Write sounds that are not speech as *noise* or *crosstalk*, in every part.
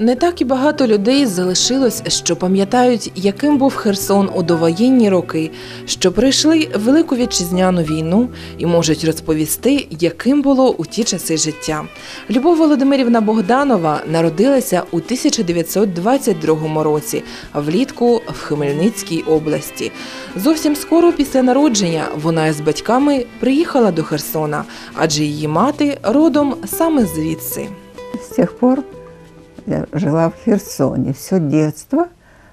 Не так і багато людей залишилось, що пам'ятають, яким був Херсон у довоєнні роки, що пройшли Велику вітчизняну війну і можуть розповісти, яким було у ті часи життя. Любов Володимирівна Богданова народилася у 1922 році, влітку в Хмельницькій області. Зовсім скоро після народження вона із батьками приїхала до Херсона, адже її мати родом саме звідси. С тех пор я жила в Херсоне. Все детство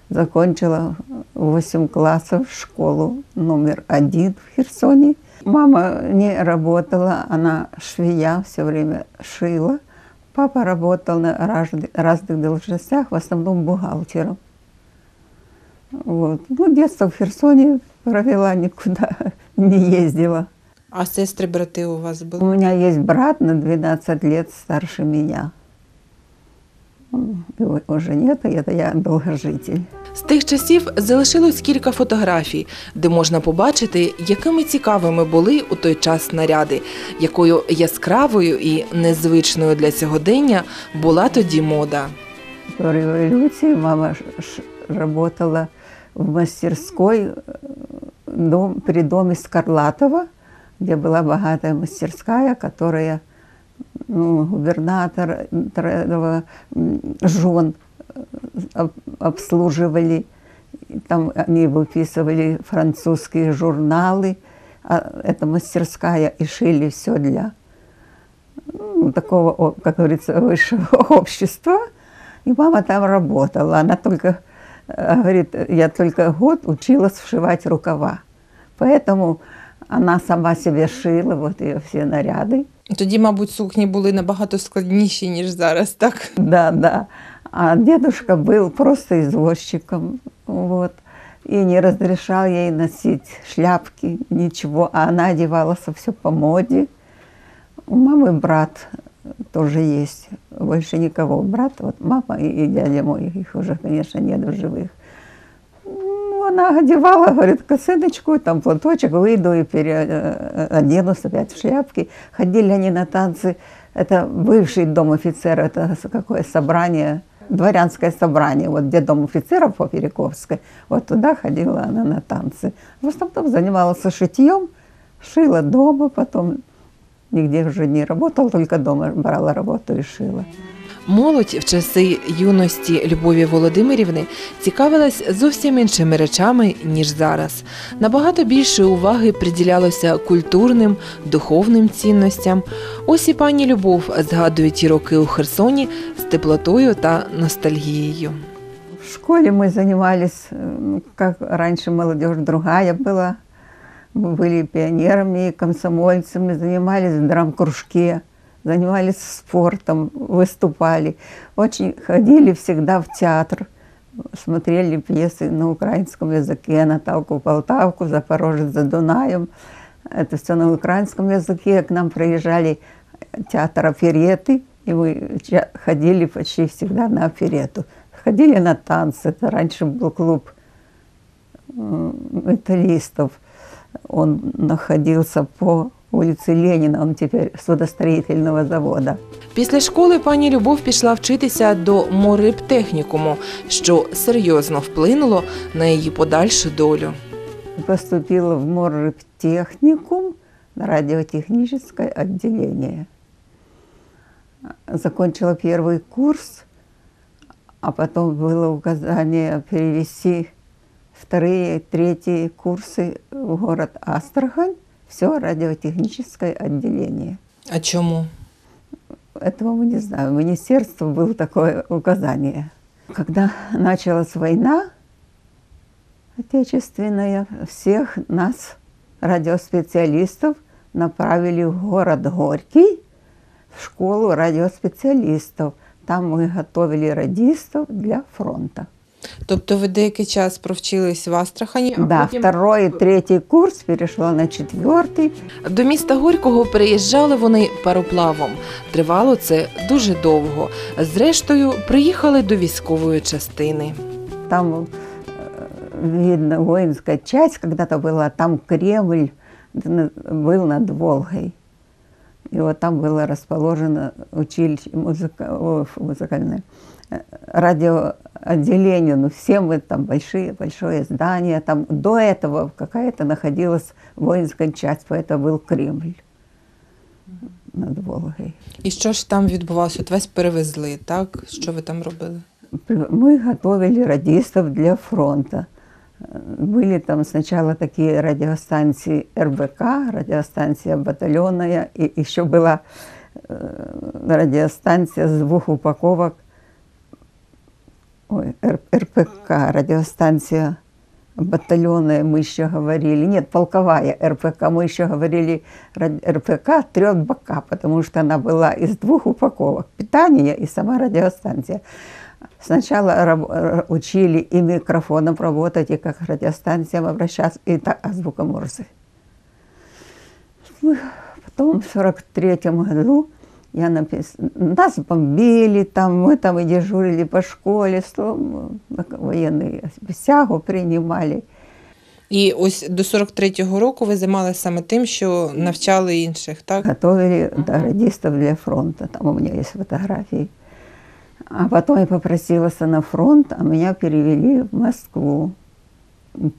закончила 8 классов школу номер один в Херсоне. Мама не работала, она швея, все время шила. Папа работал на разных, разных должностях, в основном бухгалтером. Вот. Ну, детство в Херсоне провела, никуда *laughs* не ездила. А сестри, брати у вас У були? меня есть брат на 12 лет старше меня. М, Его уже нет, и это я долгожитель. З тих часів залишилось кілька фотографій, де можна побачити, якими цікавими були у той час наряди, якою яскравою і незвичною для сьогодення була тоді мода. До революции мама ш- ш- работала в мастерской э, дом, при доме Скарлатова, где была богатая мастерская, которая ну, губернатор этого м, жен э, об- обслуживали. Там они выписывали французские журналы, а эта мастерская и шили все для ну, такого, как говорится, *laughs* высшего общества. И мама там работала. Она только, э, говорит, я только год училась вшивать рукава. Поэтому она сама себе шила вот ее все наряды. Тоді, мабуть, сукні були набагато складніші, ніж зараз, так? Да, да. А дедушка был просто извозчиком. Вот. И не разрешал ей носить шляпки, ничего. А она одевалась все по моде. У мамы брат тоже есть. Больше никого. Брат, вот мама и, и дядя мой, их уже, конечно, нет в живых. Она одевала, говорит, косыночку, там платочек, выйду и переоденусь опять в шляпки. Ходили они на танцы. Это бывший дом офицера, это какое собрание, дворянское собрание, вот где дом офицеров по Перековской, вот туда ходила она на танцы. В основном занималась шитьем, шила дома, потом нигде уже не работала, только дома брала работу и шила. Молодь в часи юності Любові Володимирівни цікавилась зовсім іншими речами, ніж зараз. Набагато більше уваги приділялося культурним, духовним цінностям. Ось і пані Любов згадує ті роки у Херсоні з теплотою та ностальгією. В школе мы занимались, э, ну, как раньше молодежь другая была. Мы были пионерами, комсомольцами, занимались в драм-кружке, Занимались спортом, выступали. Очень ходили всегда в театр, смотрели пьесы на украинском языке, Наталку Полтавку, Запорожец за Дунаем. Это все на украинском языке. К нам приезжали театр опереты, и мы ходили почти всегда на оперету. Ходили на танцы. Это раньше был клуб металлистов. Он находился по улице Ленина, он теперь судостроительного завода. Після школи пані Любов пішла вчитися до морибтехнікуму, що серйозно вплинуло на її подальшу долю. Поступила в моррыбтехникум, радиотехническое отделение. Закончила первый курс, а потом было указание перевести вторые, третьи курсы в город Астрахань. Все радиотехническое отделение. А чому? Этого мы не знаем. В министерстве было такое указание. Когда началась война отечественная, всех нас, радиоспециалистов, направили в город Горький, в школу радиоспециалистов. Там мы готовили радистов для фронта. Тобто ви деякий час провчились в Астрахані, а да, потім второй и третий курс перешла на четвертый. до міста Горького приїжджали вони пароплавом. Тривало це дуже довго. Зрештою, приїхали до військової частини. Там э, видно воинская часть когда-то была, там Кремль н- был над Волгой. И вот там было расположено училище музыка, о, фу, музыкальное э, радиоотделение. Ну, все мы там большие, большое здание. Там до этого какая-то находилась воинская часть, поэтому был Кремль над Волгой. І що ж там відбувалося? От вас перевезли, так? Що ви там робили? Мы готовили радистов для фронта. Э, Были там сначала такие радиостанции РБК, радиостанция батальонная, и еще была э, радиостанция с двух упаковок, ой, РПК, радиостанция батальонная, мы еще говорили, нет, полковая РПК, мы еще говорили РПК трех бока, потому что она была из двух упаковок, питание и сама радиостанция. Сначала р- учили и микрофоном работать, и как к радиостанциям обращаться, и так азбука Морзе. Потом в сорок третьем году я напис... нас бомбили, там, мы там и дежурили по школе, военные присягу принимали. І ось до 43-го року ви займалися саме тим, що навчали інших, так? Готовили да, радистов для фронта. Там у меня есть фотографии. А потом я попросилась на фронт, а меня перевели в Москву.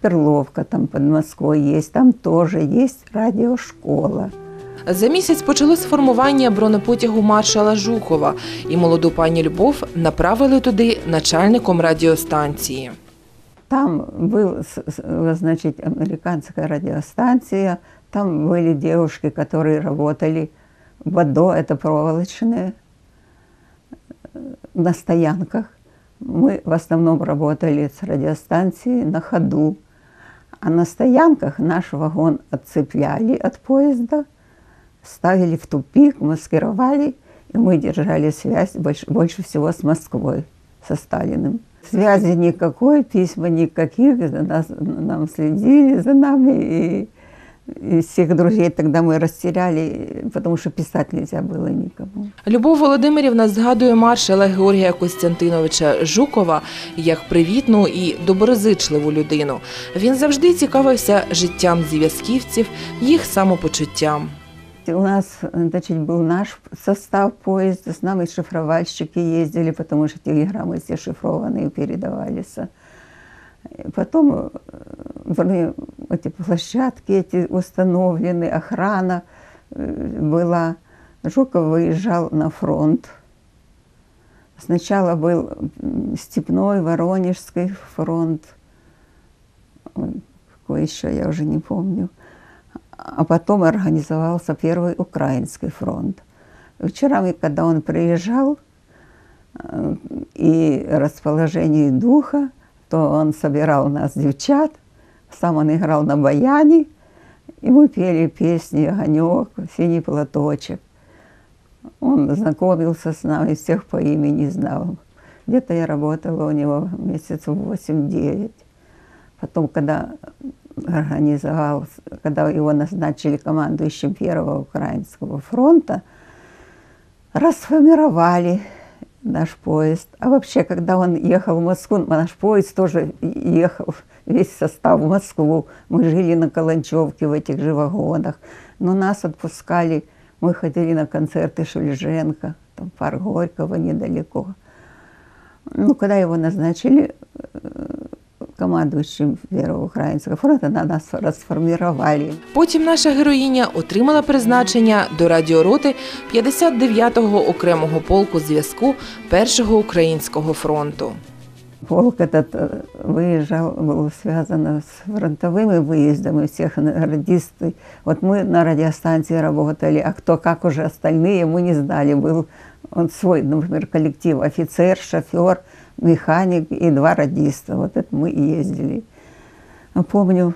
Перловка там под Москвой есть, там тоже есть радиошкола. За місяць почалось формування бронепотягу маршала Жукова, і молоду пані Любов направили туди начальником радіостанції. Там был, с- с- значит, американская радиостанция, там были девушки, которые работали в АДО, это проволочные, э, на стоянках. Мы в основном работали с радиостанцией на ходу. А на стоянках наш вагон отцепляли от поезда, ставили в тупик, маскировали, и мы держали связь больше, больше всего с Москвой, со Сталиным. Связи никакой, письма никаких, за нас, нам следили за нами, и, и всех друзей тогда мы растеряли, потому что писать нельзя было никому. Любов Володимирівна згадує маршала Георгія Костянтиновича Жукова як привітну і доброзичливу людину. Він завжди цікавився життям зв'язківців, їх самопочуттям. У нас, значит, был наш состав поезда, с нами шифровальщики ездили, потому что телеграммы все шифрованные передавались. И Потом э, были эти площадки эти установлены, охрана э, была. Жуков выезжал на фронт. Сначала был Степной, Воронежский фронт. Ой, Какой еще, я уже не помню. А потом организовался первый украинский фронт. Вечерами, когда он приезжал, э, и расположение духа, то он собирал нас, девчат, сам он играл на баяне, и мы пели песни «Огонек», «Синий платочек». Он знакомился с нами, всех по имени знал. Где-то я работала у него месяцев 8-9. Потом, когда организовал, когда его назначили командующим Первого Украинского фронта, расформировали наш поезд. А вообще, когда он ехал в Москву, наш поезд тоже ехал, весь состав в Москву. Мы жили на Каланчевке в этих же вагонах. Но нас отпускали, мы ходили на концерты Шульженко, там парк Горького недалеко. Ну, когда его назначили э, командующим Первого Украинского фронта, на нас расформировали. Потім наша героїня отримала призначення до радіороти 59-го окремого полку зв'язку Першого українського фронту. Полк этот э, выезжал, было связано с фронтовыми выездами всех на- радисты. Вот мы на радиостанции работали, а кто как уже остальные, мы не знали. Был он свой, например, коллектив, офицер, шофер, механик и два радиста. Вот это мы и ездили. Помню,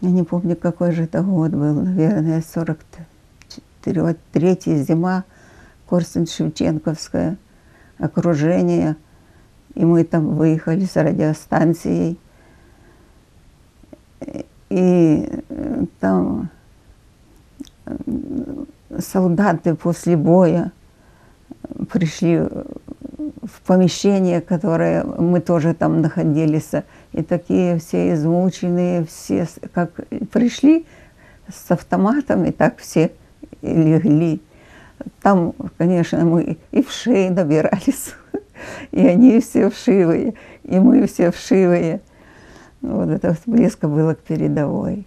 я не помню, какой же это год был, наверное, 43 зима, Корсунь-Шевченковская, окружение. И мы там выехали с радиостанцией. И э, там э, солдаты после боя пришли в помещение, которое мы тоже там находились. И такие все измученные, все как пришли с автоматами, так все и легли. Там, конечно, мы и вши набирались, *laughs* и они все вшивые, и мы все вшивые. Вот это близко было к передовой.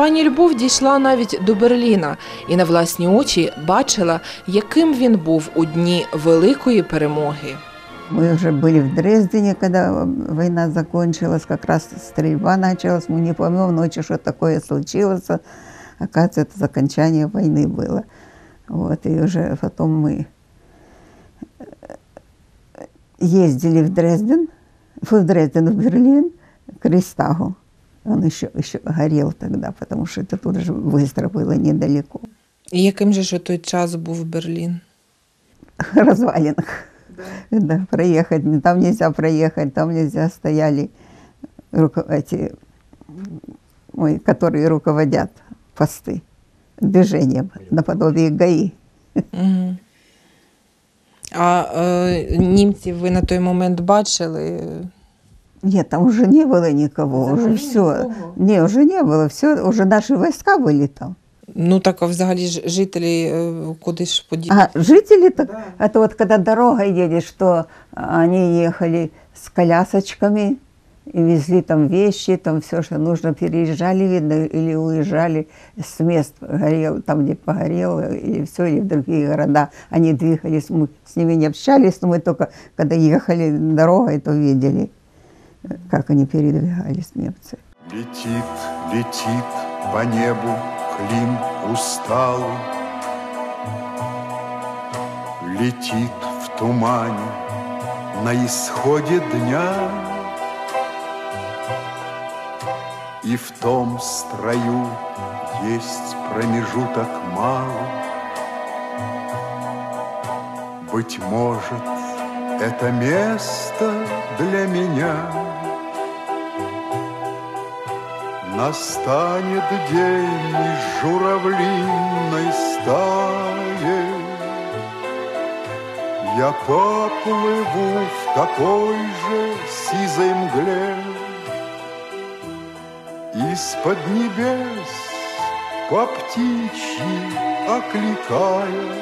Пані Любов дійшла навіть до Берліна і на власні очі бачила, яким він був у дні великої перемоги. Мы уже были в Дрездене, когда война закончилась, как раз стрельба началась. Мы не помним ночью, что такое случилось. Оказывается, это окончание войны было. Вот, и уже потом мы ездили в Дрезден, в Дрезден, в Берлин, к Рейхстагу. Он еще, еще горел тогда, потому что это тут же быстро было недалеко. І яким же ж у той час був Берлін? *laughs* развалинах. Да. проехать, там нельзя проехать, там нельзя стояли руко- эти, ой, которые руководят посты движением наподобие ГАИ. Угу. А е, німців ви на той момент бачили? Нет, там уже не было никого, уже Взагалі все. нікого? Не, уже не было, все, уже наши войска были там. Ну так а взагалі ж жителі е, куди ж поділи? А жители так, это вот когда дорога едет, что они ехали с колясочками и везли там вещи, там все, что нужно, переезжали, видно, или уезжали с мест, горел, там, где погорело, или все, или в другие города. Они двигались, мы с ними не общались, но мы только, когда ехали дорогой, то видели, как они передвигались, немцы. Летит, летит по небу Клим усталый, Летит в тумане на исходе дня, И в том строю есть промежуток малый. Быть может, это место для меня — Настанет день из журавлиной стаи Я поплыву в такой же сизой мгле Из-под небес по птичьи окликая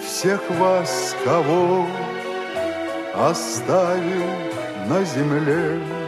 Всех вас, кого оставил на земле.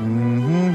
Mm-hmm.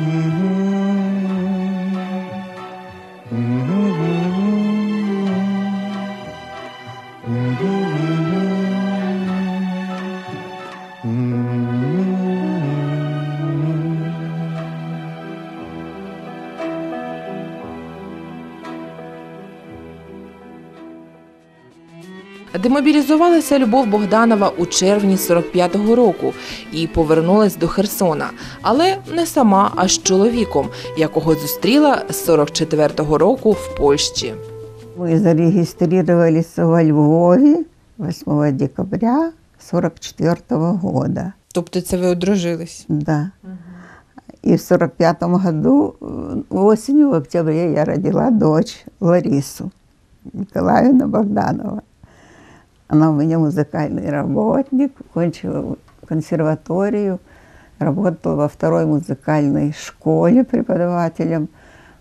Демобілізувалася Любов Богданова у червні 45-го року і повернулась до Херсона, але не сама, а з чоловіком, якого зустріла з 44-го року в Польщі. Мы зарегистрировались во Львове 8 декабря 44 года. Тобто це ви одружились? Да. И в 45 году осенью, в октябре, я родила дочь Ларису Николаевна Богданова. Она у меня музыкальный работник, кончила консерваторию, работала во второй музыкальной школе преподавателем.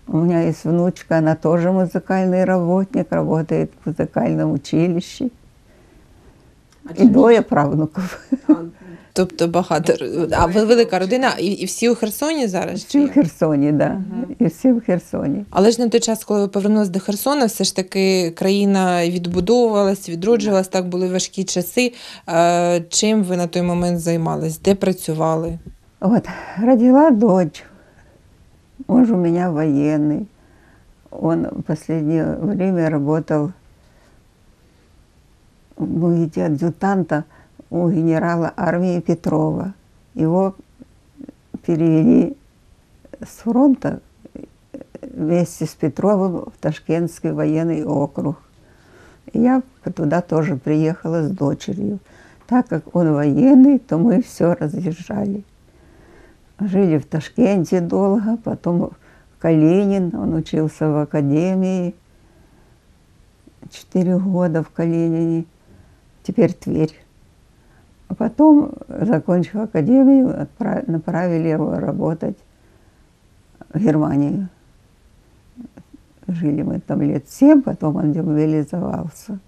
У меня есть внучка, она тоже музыкальный работник, работает в музыкальном училище. И двое правнуков. Тобто багато. А велика родина, і, і всі у Херсоні зараз? чи в як? Херсоне, да. И все в Херсоне. Але ж на той час, коли ви повернулися до Херсона, все ж таки країна відбудовувалась, відроджувалась, так були важкі часи. Чим ви на той момент займались? Де працювали? Вот, родила дочь. Муж у меня военный. Он в последнее время работал в виде адъютанта у генерала армии Петрова. Его перевели с фронта вместе с Петровым в Ташкентский военный округ. Я туда тоже приехала с дочерью. Так как он военный, то мы все разъезжали. Жили в Ташкенте долго, потом Калинин, он учился в академии. Четыре года в Калинине, теперь Тверь. А потом, закончив академию, отправ- направили его работать в Германию. Жили мы там лет семь, потом он демобилизовался.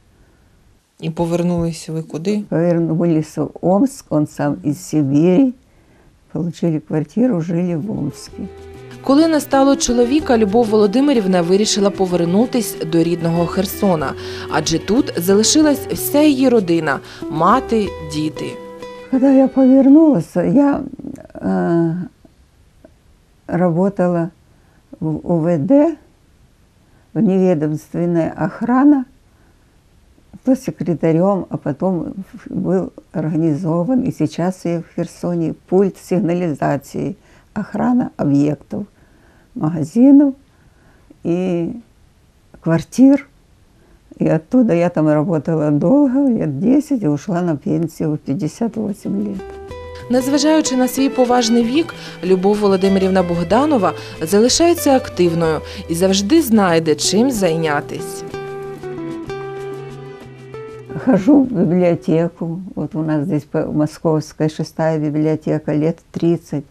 І повернулися ви куди? Повернулись в Омск, он сам из Сибири. Получили квартиру, жили в Омске. Коли не стало чоловіка, Любов Володимирівна вирішила повернутись до рідного Херсона, адже тут залишилась вся її родина мати, діти. Когда я повернулась, я э, работала в УВД, в неведомственная охрана, то секретарем, а потом был организован, и сейчас я в Херсоне, пульт сигнализации, охрана объектов, магазинов и квартир. И оттуда я там работала долго, лет 10, и ушла на пенсию в 58 лет. Незважаючи на свій поважний вік, Любов Володимирівна Богданова залишається активною і завжди знайде чим зайнятись. Хожу в библиотеку. Вот у нас здесь московская шестая библиотека, лет 30.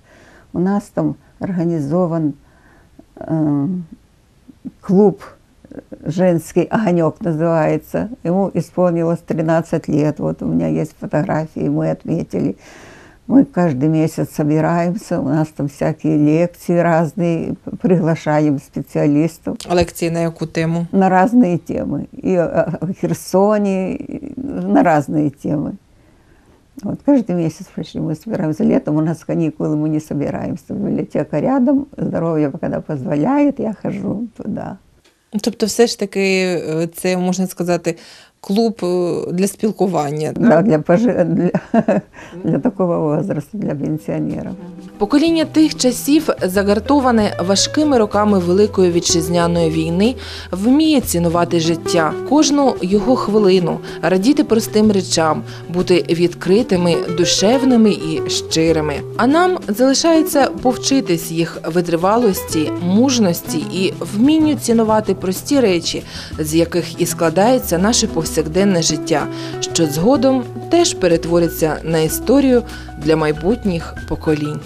У нас там организован э, клуб женский «Огонек» называется. Ему исполнилось 13 лет. Вот у меня есть фотографии, мы отметили. Мы каждый месяц собираемся, у нас там всякие лекции разные, приглашаем специалистов Лекції на яку тему? на разные темы. И о о Херсоне, и на разные темы. Вот каждый месяц почти мы собираемся. Летом у нас каникулы, мы не собираемся. Библиотека рядом, здоровье когда позволяет, я хожу туда. Тобто, все ж таки, е, це можна сказати клуб е, для спілкування. Да, для, пожи- для, *laughs* для такого возраста, для пенсионеров. Покоління тих часів, загартоване важкими роками Великої вітчизняної війни, вміє цінувати життя, кожну його хвилину, радіти простим речам, бути відкритими, душевними і щирими. А нам залишається повчитись їх витривалості, мужності і вмінню цінувати прості речі, з яких і складається наше повсякденне життя, що згодом теж перетвориться на історію для майбутніх поколінь.